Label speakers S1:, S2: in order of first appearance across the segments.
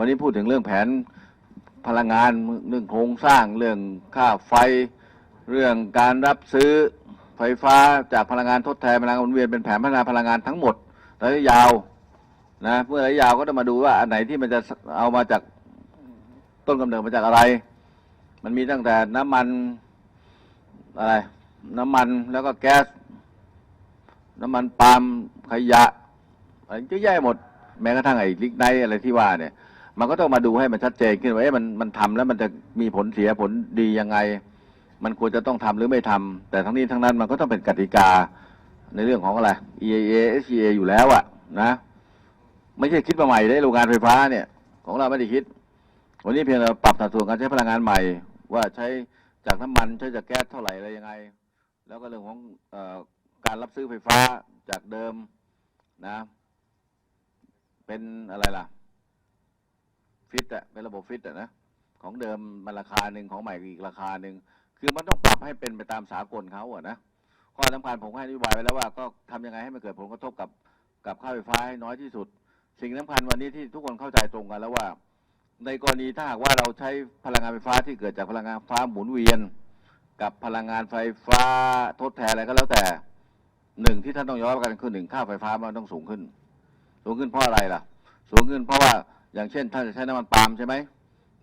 S1: วันนี้พูดถึงเรื่องแผนพลังงานเรื่องโครงสร้างเรื่องค่าไฟ เรื่องการรับซื้อไฟฟ้าจากพลังงานทดแทนพลังงานหมุนเวียนเป็นแผนพัฒนาพลังงานทั้งหมดระยะยาวนะเมื่อระยะยาวก็ต้องมาดูว่าอันไหนที่มันจะเอามาจากต้นกำเนิดมาจากอะไร มันมีตั้งแต่น้ำมันอะไรน้ำมันแล้วก็แก๊ส น้ำมันปาล์มขยะอะไรเยอะแยะหมด แม้กระทั่งไอ้ลิกไนอะไรที่ว่าเนี่ย มันก็ต้องมาดูให้มันชัดเจนขึ้นว่าเอ๊ะมันมันทำแล้วมันจะมีผลเสียผลดียังไง มันควรจะต้องทำหรือไม่ทำแต่ทั้งนี้ทั้งนั้นมันก็ต้องเป็นกติกาในเรื่องของอะไร EAA SCA อยู่แล้วอะนะไม่ใช่คิดมาใหม่ได้โรงงานไฟฟ้าเนี่ย ของเราไม่ได้คิด วันนี้เพียงเราปรับสัดส่วนการใช้พลังงานใหม่ ว่าใช้จากน้ำมันใช้จากแก๊สเท่าไหร่อะไรยังไง แล้วก็เรื่องของอการรับซื้อไฟฟ้าจากเดิมนะ เป็นอะไรล่ะ ฟิตอะเป็นระบบฟิตอะนะของเดิมมันราคาหนึ่งของใหม่อีกราคาหนึ่งคือมันต้องปรับให้เป็นไปตามสากลเขาอะนะข้อสำคัญผมให้นโยบายไว้แล้วว่าก็ทำยังไงให้มันเกิดผลกระทบกับกับค่าไฟฟ้าให้น้อยที่สุด สิ่งสำคัญวันนี้ที่ทุกคนเข้าใจตรงกันแล้วว่า ในกรณีถ้าหากว่าเราใช้พลังงานไฟฟ้าที่เกิดจากพลังงานไฟฟ้าหมุนเวียน กับพลังงานไฟฟ้าทดแทนอะไรก็แล้วแต่หนึ่งที่ท่านต้องยอมรับกันคือหนึ่งค่าไฟฟ้ามันต้องสูงขึ้น สูงขึ้นเพราะอะไรล่ะ สูงขึ้นเพราะว่า อย่างเช่นท่านจะใช้น้ำมันปาล์มใช่ไหม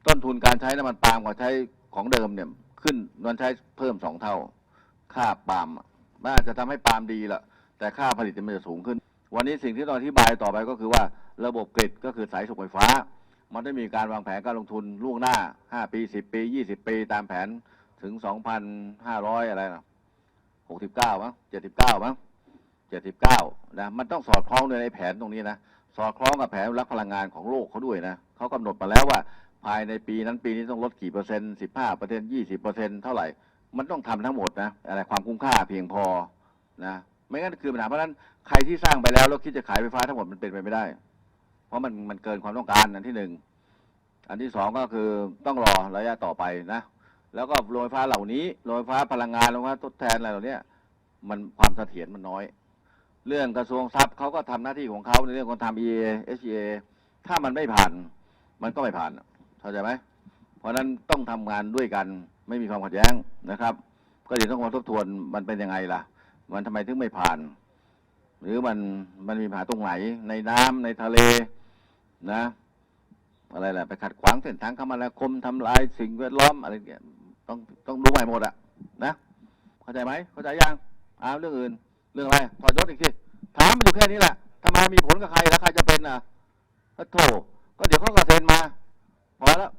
S1: ต้นทุนการใช้น้ำมันปาล์มกับใช้ของเดิมเนี่ยขึ้นมันใช้เพิ่มสองเท่า ค่าปาล์มมันอาจจะทำให้ปาล์มดีละแต่ค่าผลิตมันจะสูงขึ้น วันนี้สิ่งที่ต้องอธิบายต่อไปก็คือว่าระบบกริดก็คือสายส่งไฟฟ้า มันได้มีการวางแผนการลงทุนล่วงหน้า 5 ปี 10 ปี 20 ปีตามแผนถึง 2,500 อะไรนะ69มั้ง79มั้ง79นะมันต้องสอดคล้องในแผนตรงนี้นะ สอดคล้องกับแผนรักพลังงานของโลกเขาด้วยนะเขากำหนดมาแล้วว่าภายในปีนั้นปีนี้ต้องลดกี่เปอร์เซ็นต์15เปอร์เซ็นต์20เปอร์เซ็นต์เท่าไหร่ มันต้องทำทั้งหมดนะอะไรความคุ้มค่าเพียงพอนะไม่งั้นคือปัญหาเพราะฉะนั้นใครที่สร้างไปแล้วแล้วคิดจะขายไฟฟ้าทั้งหมดมันเป็นไปไม่ได้ เพราะมันมันเกินความต้องการอันที่หนึ่งอันที่สองก็คือต้องรอระยะต่อไปนะ แล้วก็โรงไฟฟ้าเหล่านี้โรงไฟฟ้าพลังงานโรงไฟฟ้าทดแทนอะไรเหล่านี้มันความเสถียรมันน้อย เรื่องกระทรวงทรัพย์เขาก็ทำหน้าที่ของเขาในเรื่องของทำ EA SEA ถ้ามันไม่ผ่าน มันก็ไม่ผ่านเข้าใจไหมเพราะฉะนั้นต้องทำงานด้วยกันไม่มีความขัดแย้งนะครับ ก็เดี๋ยวต้องมาทบทวนมันเป็นยังไงล่ะ มันทำไมถึงไม่ผ่าน หรือมันมันมีปัญหาตรงไหนในน้ำในทะเลนะอะไรแหละไปขัดขวางเส้นทางคมนาคมทำลายสิ่งแวดล้อมอะไรเงี้ยต้องต้องดูใหม่หมดอะนะเข้าใจไหมเข้าใจยังอ้าวเรื่องอื่น เรื่องอะไรถอดยศอีกทีถามอยู่แค่นี้แหละทำไมมีผลกับใครแล้วใครจะเป็นอะโถก็เดี๋ยวเขาก็เซ็นมาพอแล้ว